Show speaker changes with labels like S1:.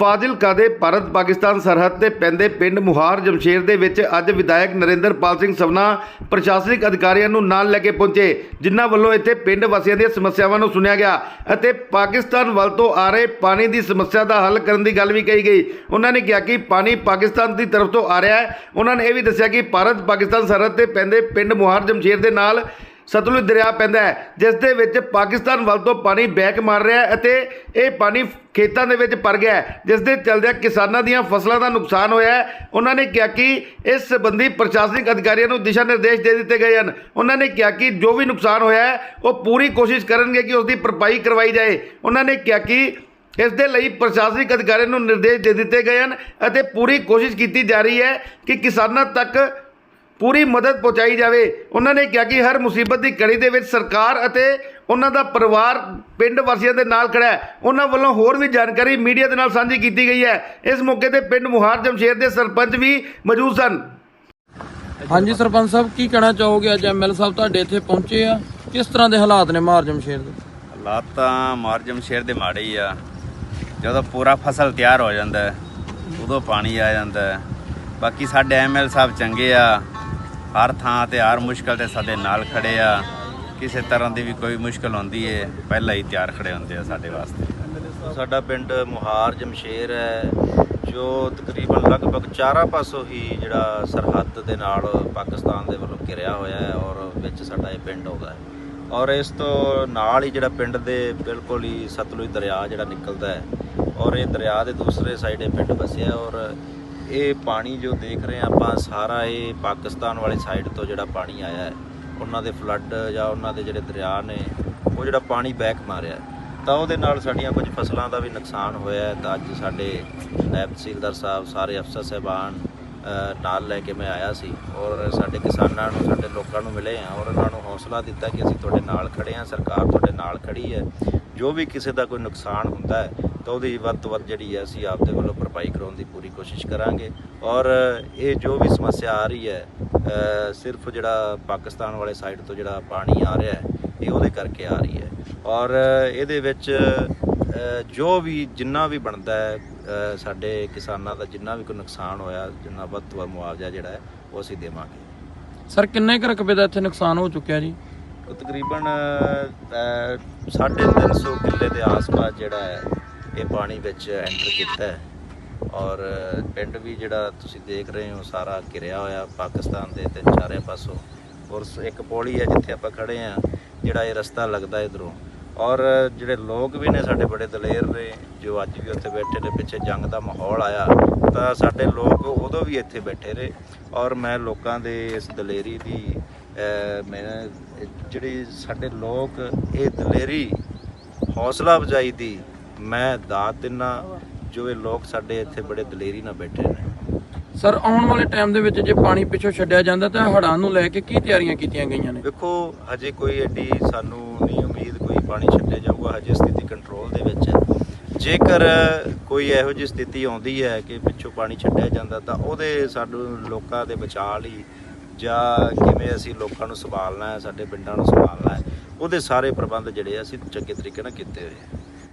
S1: ਫਾਜ਼ਿਲਕਾ ਦੇ ਭਾਰਤ ਪਾਕਿਸਤਾਨ ਸਰਹੱਦ ਤੇ ਪੈਂਦੇ ਪਿੰਡ ਮੁਹਾਰ ਜਮਸ਼ੇਰ ਦੇ ਵਿੱਚ ਅੱਜ ਵਿਧਾਇਕ ਨਰਿੰਦਰਪਾਲ ਸਿੰਘ ਸਵਨਾ ਪ੍ਰਸ਼ਾਸਨਿਕ ਅਧਿਕਾਰੀਆਂ ਨੂੰ ਨਾਲ ਲੈ ਕੇ ਪਹੁੰਚੇ, ਜਿਨ੍ਹਾਂ ਵੱਲੋਂ ਇੱਥੇ ਪਿੰਡ ਵਾਸੀਆਂ ਦੀਆਂ ਸਮੱਸਿਆਵਾਂ ਨੂੰ ਸੁਣਿਆ ਗਿਆ ਅਤੇ ਪਾਕਿਸਤਾਨ ਵੱਲ ਤੋਂ ਆ ਰਹੇ ਪਾਣੀ ਦੀ ਸਮੱਸਿਆ ਦਾ ਹੱਲ ਕਰਨ ਦੀ ਗੱਲ ਵੀ ਕਹੀ ਗਈ। ਉਹਨਾਂ ਨੇ ਕਿਹਾ ਕਿ ਪਾਣੀ ਪਾਕਿਸਤਾਨ ਦੀ ਤਰਫ ਤੋਂ ਆ ਰਿਹਾ ਹੈ। ਉਹਨਾਂ ਨੇ ਇਹ ਵੀ ਦੱਸਿਆ ਕਿ ਭਾਰਤ ਪਾਕਿਸਤਾਨ ਸਰਹੱਦ ਤੇ ਪੈਂਦੇ ਪਿੰਡ ਮੁਹਾਰ ਜਮਸ਼ੇਰ ਦੇ ਨਾਲ ਸਤਲੁਜ ਦਰਿਆ ਪੈਂਦਾ ਹੈ, ਜਿਸ ਦੇ ਵਿੱਚ ਪਾਕਿਸਤਾਨ ਵੱਲ ਤੋਂ ਪਾਣੀ ਬੈਕ ਮਾਰ ਰਿਹਾ ਹੈ ਅਤੇ ਇਹ ਪਾਣੀ ਖੇਤਾਂ ਦੇ ਵਿੱਚ ਭਰ ਗਿਆ ਜਿਸ ਦੇ ਚਲਦਿਆਂ ਕਿਸਾਨਾਂ ਦੀਆਂ ਫਸਲਾਂ ਦਾ ਨੁਕਸਾਨ ਹੋਇਆ ਹੈ। ਉਹਨਾਂ ਨੇ ਕਿਹਾ ਕਿ ਇਸ ਸੰਬੰਧੀ ਪ੍ਰਸ਼ਾਸਨਿਕ ਅਧਿਕਾਰੀਆਂ ਨੂੰ ਦਿਸ਼ਾ ਨਿਰਦੇਸ਼ ਦੇ ਦਿੱਤੇ ਗਏ ਹਨ। ਉਹਨਾਂ ਨੇ ਕਿਹਾ ਕਿ ਜੋ ਵੀ ਨੁਕਸਾਨ ਹੋਇਆ ਹੈ, ਉਹ ਪੂਰੀ ਕੋਸ਼ਿਸ਼ ਕਰਨਗੇ ਕਿ ਉਸ ਦੀ ਭਰਪਾਈ ਕਰਵਾਈ ਜਾਏ। ਉਹਨਾਂ ਨੇ ਕਿਹਾ ਕਿ ਇਸ ਦੇ ਲਈ ਪ੍ਰਸ਼ਾਸਨਿਕ ਅਧਿਕਾਰੀਆਂ ਨੂੰ ਨਿਰਦੇਸ਼ ਦੇ ਦਿੱਤੇ ਗਏ ਹਨ ਅਤੇ ਪੂਰੀ ਕੋਸ਼ਿਸ਼ ਕੀਤੀ ਜਾ ਰਹੀ ਹੈ ਕਿ ਕਿਸਾਨਾਂ ਤੱਕ ਪੂਰੀ ਮਦਦ ਪਹੁੰਚਾਈ ਜਾਵੇ। ਉਹਨਾਂ ਨੇ ਕਿਹਾ ਕਿ ਹਰ ਮੁਸੀਬਤ ਦੀ ਕੜੀ ਦੇ ਵਿੱਚ ਸਰਕਾਰ ਅਤੇ ਉਹਨਾਂ ਦਾ ਪਰਿਵਾਰ ਪਿੰਡ ਵਾਸੀਆਂ ਦੇ ਨਾਲ ਖੜਾ ਹੈ। ਉਹਨਾਂ ਵੱਲੋਂ ਹੋਰ ਵੀ ਜਾਣਕਾਰੀ ਮੀਡੀਆ ਦੇ ਨਾਲ ਸਾਂਝੀ ਕੀਤੀ ਗਈ ਹੈ। ਇਸ ਮੌਕੇ ਤੇ ਪਿੰਡ ਮੁਹਾਰ ਜਮਸ਼ੇਰ ਦੇ ਸਰਪੰਚ ਵੀ ਮੌਜੂਦ ਸਨ।
S2: ਹਾਂਜੀ ਸਰਪੰਚ ਸਾਹਿਬ ਕੀ ਕਹਿਣਾ ਚਾਹੋਗੇ? ਅੱਜ ਐਮਐਲ ਸਾਹਿਬ ਤੁਹਾਡੇ ਇੱਥੇ ਪਹੁੰਚੇ ਆ। ਕਿਸ ਤਰ੍ਹਾਂ ਦੇ ਹਾਲਾਤ ਨੇ ਮਾਰਜਮ ਸ਼ੇਰ ਦੇ?
S3: ਹਾਲਾਤ ਤਾਂ ਮਾਰਜਮ ਸ਼ੇਰ ਦੇ ਮਾੜੇ ਹੀ ਆ। ਜਦੋਂ ਪੂਰਾ ਫਸਲ ਤਿਆਰ ਹੋ ਜਾਂਦਾ ਹੈ, ਉਦੋਂ ਪਾਣੀ ਆ ਜਾਂਦਾ ਹੈ। ਬਾਕੀ ਸਾਡੇ ਐਮਐਲ ਸਾਹਿਬ ਚੰਗੇ ਆ। ਹਰ ਥਾਂ ਤੇ ਹਰ ਮੁਸ਼ਕਲ ਤੇ ਸਾਡੇ ਨਾਲ ਖੜੇ ਆ। ਕਿਸੇ ਤਰ੍ਹਾਂ ਦੀ ਵੀ ਕੋਈ ਮੁਸ਼ਕਲ ਹੁੰਦੀ ਏ, ਪਹਿਲਾਂ ਹੀ ਤਿਆਰ ਖੜੇ ਹੁੰਦੇ ਆ ਸਾਡੇ ਵਾਸਤੇ।
S4: ਸਾਡਾ ਪਿੰਡ ਮੁਹਾਰ ਜਮਸ਼ੇਰ ਹੈ, ਜੋ ਤਕਰੀਬਨ ਲਗਭਗ ਚਾਰਾਂ ਪਾਸੋਂ ਹੀ ਜਿਹੜਾ ਸਰਹੱਦ ਦੇ ਨਾਲ ਪਾਕਿਸਤਾਨ ਦੇ ਵੱਲੋਂ ਘਿਰਿਆ ਹੋਇਆ ਹੈ ਔਰ ਵਿੱਚ ਸਾਡਾ ਇਹ ਪਿੰਡ ਆਉਂਦਾ ਹੈ। ਔਰ ਇਸ ਤੋਂ ਨਾਲ ਹੀ ਜਿਹੜਾ ਪਿੰਡ ਦੇ ਬਿਲਕੁਲ ਹੀ ਸਤਲੁਜ ਦਰਿਆ ਜਿਹੜਾ ਨਿਕਲਦਾ ਹੈ, ਔਰ ਇਹ ਦਰਿਆ ਦੇ ਦੂਸਰੇ ਸਾਈਡ ਇਹ ਪਿੰਡ ਵਸਿਆ ਔਰ ਇਹ ਪਾਣੀ ਜੋ ਦੇਖ ਰਹੇ ਹਾਂ ਆਪਾਂ, ਸਾਰਾ ਇਹ ਪਾਕਿਸਤਾਨ ਵਾਲੀ ਸਾਈਡ ਤੋਂ ਜਿਹੜਾ ਪਾਣੀ ਆਇਆ ਹੈ। ਉਹਨਾਂ ਦੇ ਫਲੱਡ ਜਾਂ ਉਹਨਾਂ ਦੇ ਜਿਹੜੇ ਦਰਿਆ ਨੇ, ਉਹ ਜਿਹੜਾ ਪਾਣੀ ਬੈਕ ਮਾਰਿਆ ਤਾਂ ਉਹਦੇ ਨਾਲ ਸਾਡੀਆਂ ਕੁਝ ਫਸਲਾਂ ਦਾ ਵੀ ਨੁਕਸਾਨ ਹੋਇਆ ਹੈ। ਤਾਂ ਅੱਜ ਸਾਡੇ ਨਾਇਬ ਤਹਿਸੀਲਦਾਰ ਸਾਹਿਬ, ਸਾਰੇ ਅਫਸਰ ਸਹਿਬਾਨ ਨਾਲ ਲੈ ਕੇ ਮੈਂ ਆਇਆ ਸੀ ਔਰ ਸਾਡੇ ਕਿਸਾਨਾਂ ਨੂੰ, ਸਾਡੇ ਲੋਕਾਂ ਨੂੰ ਮਿਲੇ ਆ ਔਰ ਉਹਨਾਂ ਨੂੰ ਹੌਸਲਾ ਦਿੱਤਾ ਕਿ ਅਸੀਂ ਤੁਹਾਡੇ ਨਾਲ ਖੜੇ ਹਾਂ, ਸਰਕਾਰ ਤੁਹਾਡੇ ਨਾਲ ਖੜੀ ਹੈ। ਜੋ ਵੀ ਕਿਸੇ ਦਾ ਕੋਈ ਨੁਕਸਾਨ ਹੁੰਦਾ ਹੈ ਤਾਂ ਉਹਦੀ ਵੱਧ ਤੋਂ ਵੱਧ ਜਿਹੜੀ ਹੈ ਅਸੀਂ ਆਪਦੇ ਵੱਲੋਂ ਭਰਪਾਈ ਕਰਾਉਣ ਦੀ ਪੂਰੀ ਕੋਸ਼ਿਸ਼ ਕਰਾਂਗੇ। ਔਰ ਇਹ ਜੋ ਵੀ ਸਮੱਸਿਆ ਆ ਰਹੀ ਹੈ ਸਿਰਫ ਜਿਹੜਾ ਪਾਕਿਸਤਾਨ ਵਾਲੇ ਸਾਈਡ ਤੋਂ ਜਿਹੜਾ ਪਾਣੀ ਆ ਰਿਹਾ ਹੈ ਇਹ ਉਹਦੇ ਕਰਕੇ ਆ ਰਹੀ ਹੈ। ਔਰ ਇਹਦੇ ਵਿੱਚ ਜੋ ਵੀ ਜਿੰਨਾ ਵੀ ਬਣਦਾ ਹੈ ਸਾਡੇ ਕਿਸਾਨਾਂ ਦਾ ਜਿੰਨਾ ਵੀ ਕੋਈ ਨੁਕਸਾਨ ਹੋਇਆ ਜਿੰਨਾ ਵੱਧ ਤੋਂ ਵੱਧ ਮੁਆਵਜ਼ਾ ਜਿਹੜਾ ਹੈ ਉਹ ਅਸੀਂ ਦੇਵਾਂਗੇ।
S2: ਸਰ ਕਿੰਨੇ ਕੁ ਰਕਬੇ ਦਾ ਇੱਥੇ ਨੁਕਸਾਨ ਹੋ ਚੁੱਕਿਆ ਜੀ?
S4: ਤਕਰੀਬਨ ਅ, ਸਾਢੇ ਤਿੰਨ ਸੌ ਕਿੱਲੇ ਦੇ ਆਸ-ਪਾਸ ਜਿਹੜਾ ਹੈ ਇਹ ਪਾਣੀ ਵਿੱਚ ਐਂਟਰ ਕੀਤਾ ਹੈ। ਔਰ ਪਿੰਡ ਵੀ ਜਿਹੜਾ ਤੁਸੀਂ ਦੇਖ ਰਹੇ ਹੋ, ਸਾਰਾ ਘਿਰਿਆ ਹੋਇਆ ਪਾਕਿਸਤਾਨ ਦੇ ਤਿੰਨ ਚਾਰੇ ਪਾਸੋਂ। ਔਰ ਇੱਕ ਪੌੜੀ ਹੈ ਜਿੱਥੇ ਆਪਾਂ ਖੜੇ ਆ ਜਿਹੜਾ ਇਹ ਰਸਤਾ ਲੱਗਦਾ ਇਧਰੋਂ। ਔਰ ਜਿਹੜੇ ਲੋਕ ਵੀ ਨੇ ਸਾਡੇ ਬੜੇ ਦਲੇਰ ਨੇ, ਜੋ ਅੱਜ ਵੀ ਉੱਥੇ ਬੈਠੇ ਨੇ, ਪਿੱਛੇ ਜੰਗ ਦਾ ਮਾਹੌਲ ਆਇਆ, ਤਾਂ ਸਾਡੇ ਲੋਕ ਉਦੋਂ ਵੀ ਇੱਥੇ ਬੈਠੇ ਰਹੇ। ਔਰ ਮੈਂ ਲੋਕਾਂ ਦੇ ਇਸ ਦਲੇਰੀ ਦੀ ਮੈਂ, ਜਿਹੜੀ ਸਾਡੇ ਲੋਕ, ਇਹ ਦਲੇਰੀ ਹੌਸਲਾ ਅਫਜ਼ਾਈ ਦੀ ਮੈਂ ਦਾਤ ਦਿਨਾ ਜੋ ਇਹ ਲੋਕ ਸਾਡੇ ਇੱਥੇ ਬੜੇ ਦਲੇਰੀ ਨਾਲ ਬੈਠੇ ਨੇ।
S2: ਸਰ ਆਉਣ ਵਾਲੇ ਟਾਈਮ ਦੇ ਵਿੱਚ ਜੇ ਪਾਣੀ ਪਿੱਛੋਂ ਛੱਡਿਆ ਜਾਂਦਾ ਤਾਂ ਹੜ੍ਹਾਂ ਨੂੰ ਲੈ ਕੇ ਕੀ ਤਿਆਰੀਆਂ ਕੀਤੀਆਂ ਗਈਆਂ ਨੇ?
S4: ਵੇਖੋ ਹਜੇ ਕੋਈ ਐਡੀ ਸਾਨੂੰ ਨਹੀਂ ਉਮੀਦ ਕੋਈ ਪਾਣੀ ਛੱਡਿਆ ਜਾਊਗਾ ਹਜੇ ਸਥਿਤੀ ਕੰਟਰੋਲ ਦੇ ਵਿੱਚ ਹੈ। ਜੇਕਰ ਕੋਈ ਇਹੋ ਜਿਹੀ ਸਥਿਤੀ ਆਉਂਦੀ ਹੈ ਕਿ ਪਿੱਛੋਂ ਪਾਣੀ ਛੱਡਿਆ ਜਾਂਦਾ ਤਾਂ ਉਹਦੇ ਸਾਨੂੰ ਲੋਕਾਂ ਦੇ ਬਚਾਅ ਲਈ ਜਾਂ ਕਿਵੇਂ ਅਸੀਂ ਲੋਕਾਂ ਨੂੰ ਸੰਭਾਲਣਾ ਹੈ ਸਾਡੇ ਪਿੰਡਾਂ ਨੂੰ ਸੰਭਾਲਣਾ ਹੈ ਉਹਦੇ ਸਾਰੇ ਪ੍ਰਬੰਧ ਜਿਹੜੇ ਅਸੀਂ ਚੰਗੇ ਤਰੀਕੇ ਨਾਲ ਕੀਤੇ ਹੋਏ ਆ।